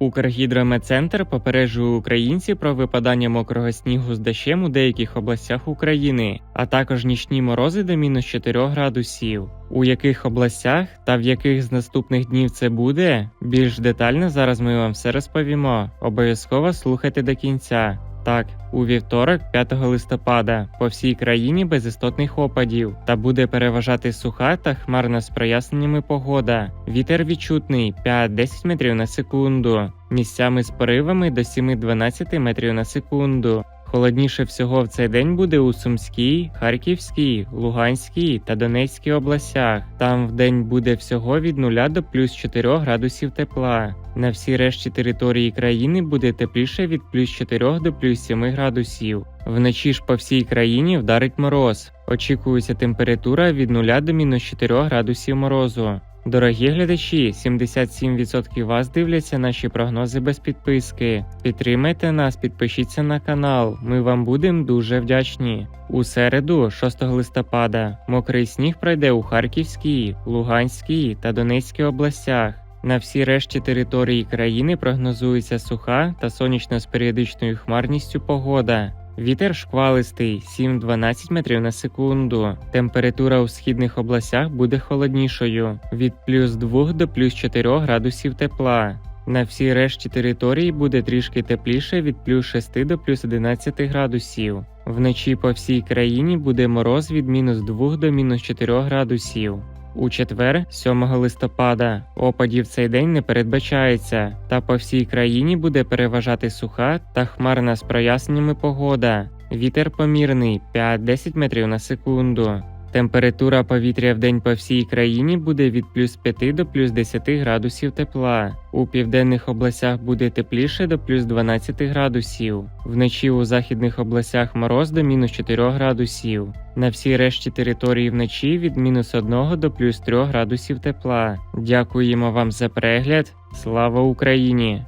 Укргідрометцентр попереджує українців про випадання мокрого снігу з дощем у деяких областях України, а також нічні морози до мінус 4 градусів. У яких областях та в яких з наступних днів це буде, більш детально зараз ми вам все розповімо. Обов'язково слухайте до кінця. Так, у вівторок, 5 листопада, по всій країні без істотних опадів та буде переважати суха та хмарна з проясненнями погода. Вітер відчутний 5-10 метрів на секунду, місцями з поривами до 7-12 метрів на секунду. Холодніше всього в цей день буде у Сумській, Харківській, Луганській та Донецькій областях. Там в день буде всього від 0 до плюс 4 градусів тепла. На всій решті території країни буде тепліше від плюс 4 до плюс 7 градусів. Вночі ж по всій країні вдарить мороз. Очікується температура від 0 до мінус 4 градусів морозу. Дорогі глядачі, 77% вас дивляться наші прогнози без підписки. Підтримайте нас, підпишіться на канал. Ми вам будемо дуже вдячні. У середу, 6 листопада, мокрий сніг пройде у Харківській, Луганській та Донецькій областях. На всій решті території країни прогнозується суха та сонячна з періодичною хмарністю погода. Вітер шквалистий 7-12 метрів на секунду. Температура у східних областях буде холоднішою від плюс 2 до плюс 4 градусів тепла. На всій решті території буде трішки тепліше від плюс 6 до плюс 11 градусів. Вночі по всій країні буде мороз від мінус 2 до мінус 4 градусів. У четвер, 7 листопада, опадів цей день не передбачається, та по всій країні буде переважати суха та хмарна з проясненнями погода. Вітер помірний 5-10 метрів на секунду. Температура повітря в день по всій країні буде від плюс 5 до плюс 10 градусів тепла. У південних областях буде тепліше до плюс 12 градусів. Вночі у західних областях мороз до мінус 4 градусів. На всій решті території вночі від мінус 1 до плюс 3 градусів тепла. Дякуємо вам за перегляд. Слава Україні!